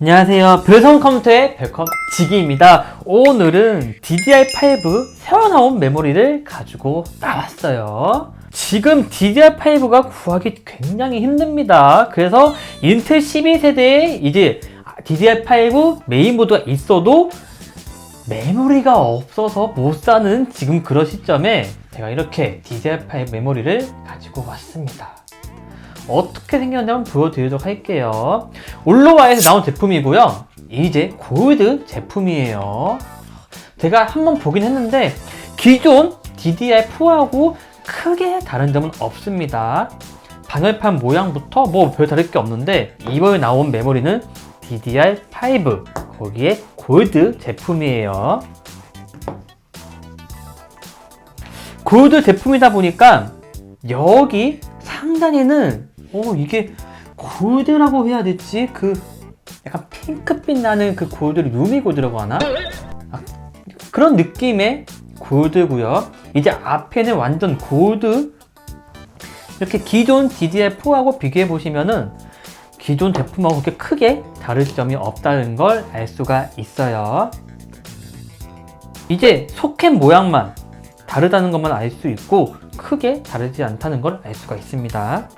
안녕하세요. 별성 컴퓨터의 별컴 지기입니다. 오늘은 DDR5 새로 나온 메모리를 가지고 나왔어요. 지금 DDR5가 구하기 굉장히 힘듭니다. 그래서 인텔 12세대에 이제 DDR5 메인보드가 있어도 메모리가 없어서 못 사는 지금 그런 시점에 제가 이렇게 DDR5 메모리를 가지고 왔습니다. 어떻게 한번 보여드리도록 할게요. 올로와에서 나온 제품이고요. 이제 골드 제품이에요. 제가 한번 보긴 했는데 기존 DDR4하고 크게 다른 점은 없습니다. 방열판 모양부터 뭐 별 다를 게 없는데 이번에 나온 메모리는 DDR5 거기에 골드 제품이에요. 골드 제품이다 보니까 여기 상단에는 어 이게 골드라고 해야 될지 그 약간 핑크빛 나는 그 골드를 루미 골드라고 하나? 아, 그런 느낌의 골드고요. 이제 앞에는 완전 골드. 이렇게 기존 DDR4하고 비교해 보시면은 기존 제품하고 그렇게 크게 다를 점이 없다는 걸 알 수가 있어요. 이제 소켓 모양만 다르다는 것만 알 수 있고 크게 다르지 않다는 걸 알 수가 있습니다.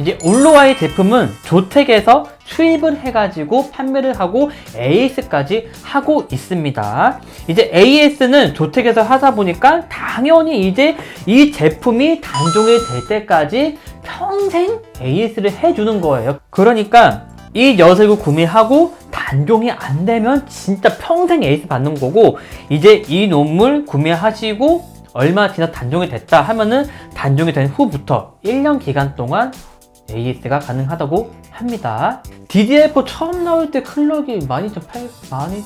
이제 올로와의 제품은 조텍에서 수입을 해가지고 판매를 하고 AS까지 하고 있습니다. 이제 AS는 조텍에서 하다 보니까 당연히 이제 이 제품이 단종이 될 때까지 평생 AS를 해주는 거예요. 그러니까 이 녀석을 구매하고 단종이 안 되면 진짜 평생 AS 받는 거고 이제 이 놈을 구매하시고 얼마 지나 단종이 됐다 하면은 단종이 된 후부터 1년 기간 동안 AS가 가능하다고 합니다. DDR4 처음 나올 때 클럭이 많이 좀 팔, 많이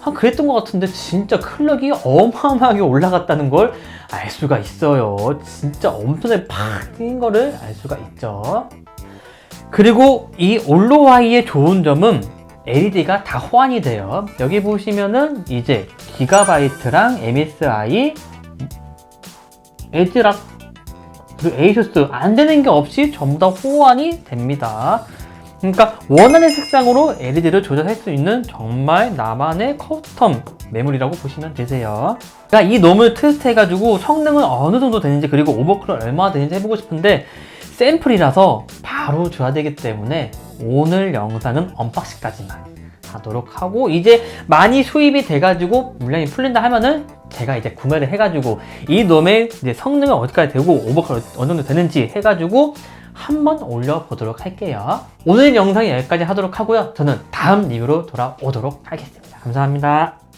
한 그랬던 것 같은데 진짜 클럭이 어마어마하게 올라갔다는 걸 알 수가 있어요. 진짜 엄청나게 팍 뛴 거를 알 수가 있죠. 그리고 이 올로와이의 좋은 점은 LED가 다 호환이 돼요. 여기 보시면은 이제 기가바이트랑 MSI, 에즈락 그리고 에이수스 안 되는 게 없이 전부 다 호환이 됩니다. 그러니까 원하는 색상으로 LED를 조절할 수 있는 정말 나만의 커스텀 메모리라고 보시면 되세요. 그러니까 이 놈을 테스트 해가지고 성능은 어느 정도 되는지 그리고 오버클럭 얼마나 되는지 해보고 싶은데 샘플이라서 바로 줘야 되기 때문에 오늘 영상은 언박싱까지만 하도록 하고 이제 많이 수입이 돼가지고 물량이 풀린다 하면은 제가 이제 구매를 해가지고 이 놈의 이제 성능은 어디까지 되고 오버클럭 어느 정도 되는지 해가지고 한번 올려보도록 할게요. 오늘 영상이 여기까지 하도록 하고요. 저는 다음 리뷰로 돌아오도록 하겠습니다. 감사합니다.